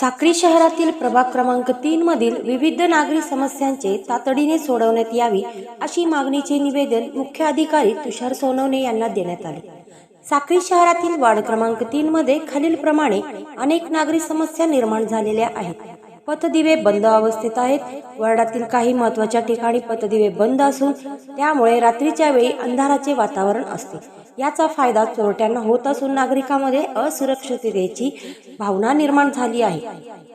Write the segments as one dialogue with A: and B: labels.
A: साक्री शहरातील प्रभाग क्रमांक तीन मधील विविध नागरी समस्यांचे तातडीने सोडवण्यात यावी अशी मागणीचे निवेदन मुख्य अधिकारी तुषार सोनवणे यांना देण्यात आले. साक्री शहरातील वार्ड क्रमांक तीन मध्ये खालीलप्रमाणे अनेक नागरी समस्या निर्माण झालेल्या आहेत. पथदिवे बंद अवस्थेत आहेत. वर्डातील काही महत्त्वाच्या ठिकाणी पथदिवे बंद असून त्यामुळे रात्रीच्या वेळी अंधाराचे वातावरण असते. याचा फायदा चोरट्यांना होत असून नागरिकांमध्ये असुरक्षिततेची भावना निर्माण झाली आहे.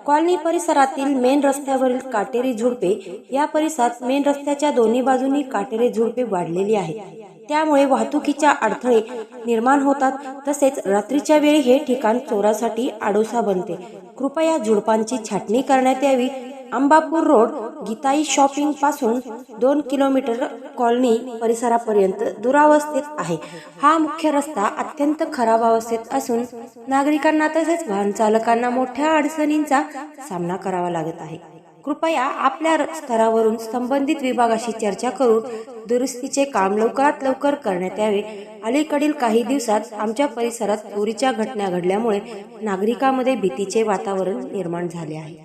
A: कॉलनी परिसरातील मेन रस्त्यावरील काटेरी झुडपे या परिसरात मेन रस्त्याच्या दोन्ही बाजूंनी काटेरी झुडपे वाढलेली आहेत. त्यामुळे वाहतुकीच्या अडथळे निर्माण होतात. तसेच रात्रीच्या वेळी हे ठिकाण चोरासाठी आडोसा बनते. कृपया झुडपांची छाटणी करण्यात यावी. अंबापूर रोड गीताई शॉपिंगपासून दोन किलोमीटर कॉलनी परिसरापर्यंत दुरावस्थेत आहे. हा मुख्य रस्ता अत्यंत खराब अवस्थेत असून नागरिकांना तसेच वाहन चालकांना मोठ्या अडचणींचा सामना करावा लागत आहे. कृपया आपल्या स्तरावरून संबंधित विभागाशी चर्चा करून दुरुस्तीचे काम लवकरात लवकर करण्यात यावे. अलीकडील काही दिवसात आमच्या परिसरात चोरीच्या घटना घडल्यामुळे नागरिकांमध्ये भीतीचे वातावरण निर्माण झाले आहे.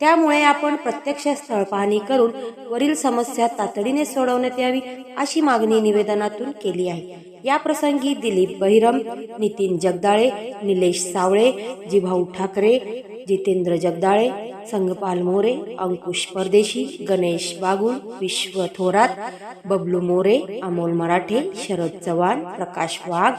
A: त्यामुळे आपण प्रत्यक्ष स्थळ पाहणी करून वरील समस्या तातडीने सोडवण्यात यावी अशी मागणी निवेदनातून केली आहे. या प्रसंगी दिलीप बहिरम नितीन जगदाळे निलेश सावळे जिभाऊ ठाकरे जितेंद्र जगदाळे संगपाल मोरे अंकुश परदेशी गणेश बागुल विश्व थोरात बबलू मोरे अमोल मराठे शरद चव्हाण प्रकाश वाघ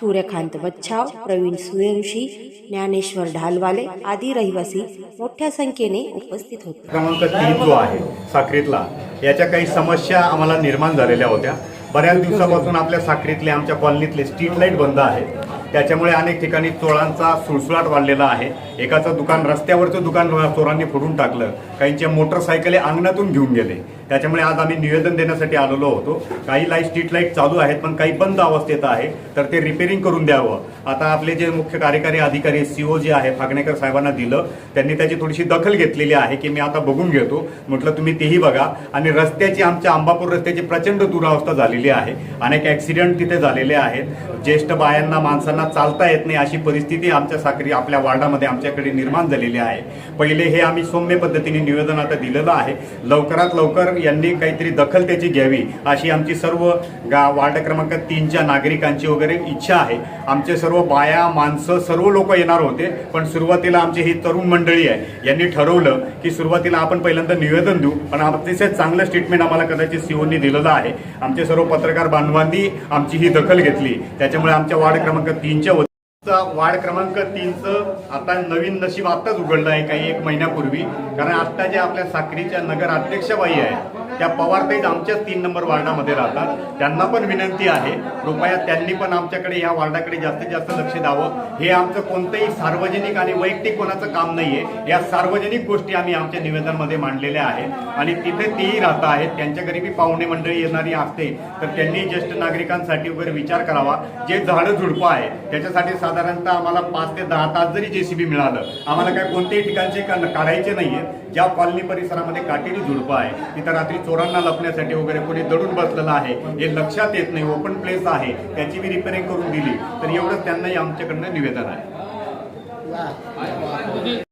A: सूर्यकांत बच्छाव प्रवीण सूर्यवंशी ज्ञानेश्वर ढालवाले आदी रहिवासी मोठ्या संख्येने उपस्थित होते.
B: क्रमांक तीन जो आहे साखरीतला याच्या काही समस्या आम्हाला निर्माण झालेल्या होत्या. बऱ्याच दिवसापासून आपल्या साखरीतले आमच्या कॉलनीतले स्ट्रीट लाइट बंद आहेत. त्याच्यामुळे अनेक ठिकाणी चोरांचा सुळसुळाट वाढलेला आहे. एकाचं दुकान रस्त्यावरचं दुकान चोरांनी फोडून टाकलं. काहींच्या मोटरसायकले अंगणातून घेऊन गेले. त्याच्यामुळे आज आम्ही निवेदन देण्यासाठी आलेलो होतो. काही लाइट स्ट्रीट लाइट चालू आहेत पण काही बंद अवस्थेत आहे. तर ते रिपेरिंग करून द्यावं. आता आपले जे मुख्य कार्यकारी अधिकारी सीओ जे आहे फागणेकर साहेबांना दिलं. त्यांनी त्याची थोडीशी दखल घेतलेली आहे की मी आता बघून घेतो. म्हटलं तुम्ही तेही बघा. आणि रस्त्याची आमच्या अंबापूर रस्त्याची प्रचंड दुरावस्था झालेली आहे. अनेक ऍक्सिडेंट तिथे झालेले आहेत. ज्येष्ठ बायांना माणसांना चालता येत नाही अशी परिस्थिती आमच्या साखरी आपल्या वार्डामध्ये आमच्याकडे निर्माण झालेली आहे. पहिले हे आम्ही सौम्य पद्धतीने निवेदन आता दिलेलं आहे. लवकरात लवकर यांनी काहीतरी दखल त्याची घ्यावी अशी आमची सर्व गा वार्ड क्रमांक तीनच्या नागरिकांची वगैरे इच्छा आहे. आमचे सर्व बाया माणसं सर्व लोक येणार होते पण सुरुवातीला आमची ही तरुण मंडळी आहे. यांनी ठरवलं की सुरुवातीला आपण पहिल्यांदा निवेदन देऊ पण अतिशय चांगलं स्टेटमेंट आम्हाला कदाचित सीओनी दिलेलं आहे. आमचे सर्व पत्रकार बांधवांनी आमची ही दखल घेतली. त्याच्यामुळे आमच्या वार्ड क्रमांक तीन तीनच्या वतीचा वार्ड क्रमांक तीनचं आता नवीन नशीब आत्ताच उघडलं आहे काही एक महिन्यापूर्वी. कारण आत्ता ज्या आपल्या साक्रीच्या नगर अध्यक्षबाई आहेत त्या पवारताईच आमच्याच तीन नंबर वार्डामध्ये राहतात. त्यांना पण विनंती आहे. कृपया त्यांनी पण आमच्याकडे या वार्डाकडे जास्तीत जास्त लक्ष द्यावं. हे आमचं कोणतंही सार्वजनिक आणि वैयक्तिक कोणाचं काम नाहीये. या सार्वजनिक गोष्टी आम्ही आमच्या निवेदनमध्ये मांडलेल्या आहेत. आणि तिथे तेही राहत आहेत. त्यांच्या घरी बी पाहुणे मंडळी येणारी असते. तर त्यांनी ज्येष्ठ नागरिकांसाठी वगैरे विचार करावा. जे झाडं झुडपं आहे त्याच्यासाठी साधारणतः आम्हाला पाच ते दहा तास जरी जेसीबी मिळालं आम्हाला काय कोणत्याही ठिकाणचे काढायचे नाहीये. ज्या कॉलनी परिसरामध्ये काटेरी झुडपं आहे तिथं रात्री चोरांना लपण्यासाठी वगैरे कोणी दडून बसलेलं आहे हे लक्षात येत नाही ओपन प्लेस आहे त्याची मी रिपेअरिंग करून दिली. तर एवढंच त्यांनाही आमच्याकडनं निवेदन आहे.